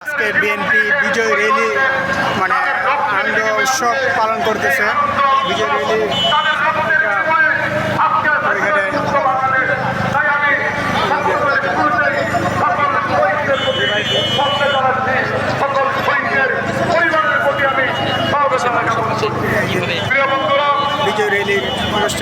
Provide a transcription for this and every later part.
আজকে বিএনপি বিজয় র্যালি মানে আনন্দ উৎসব পালন করতেছে। বিজয় র্যালি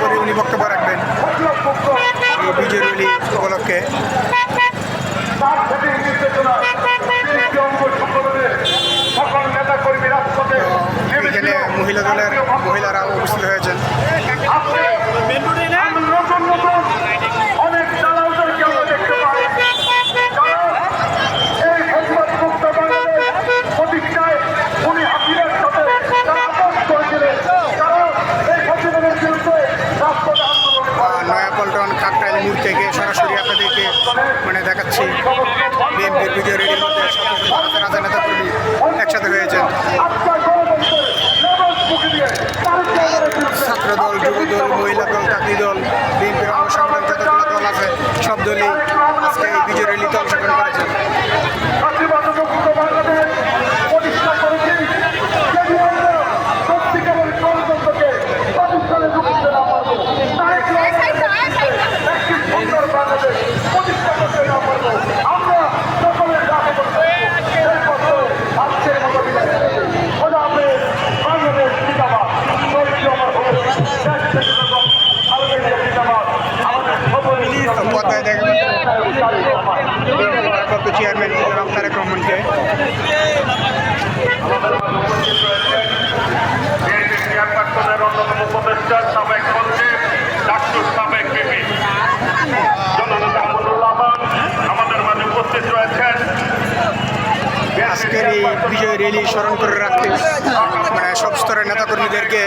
করে উনি বক্তব্য রাখবেন। বিজয় বিজয়রুলি উপলক্ষে। থেকে সরাসরি আপনাদেরকে মানে দেখাচ্ছি। বিএনপির ভিডিও রেডির মধ্যে রাজনেতা কর্মী একসাথে হয়েছেন। কমনকে অন্যতম উপদেষ্টা সাবেক আমাদের মাঝে উপস্থিত রয়েছেন আজকের এই বিজয় র্যালি স্মরণ করে রাখতে মানে সব স্তরের নেতাকর্মীদেরকে,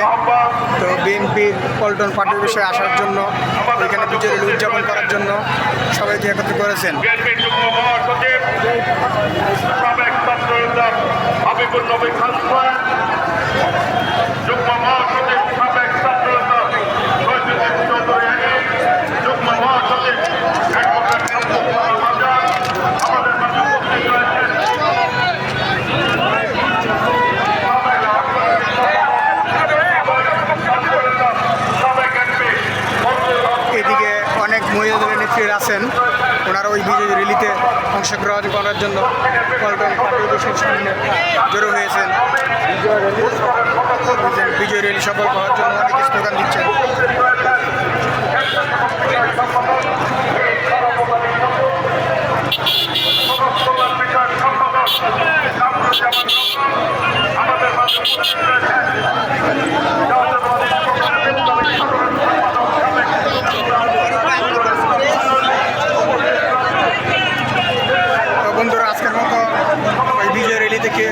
তো বিএনপির পল্টন পার্টির বিষয়ে আসার জন্য উদযাপন করার জন্য সবাইকে একত্রিত করেছেন। যুগ্ম ওই বিজয় রিলিতে অংশগ্রহণ করার জন্য পল্টন কর্পোরেশন সামনে জড়ো হয়েছেন। বিজয় রিলি সফল করার জন্য অনেক স্লোগান দিচ্ছেন। থেকে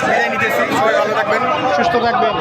বিদায় নিতেছি সবাই ভালো থাকবেন। সুস্থ থাকবেন।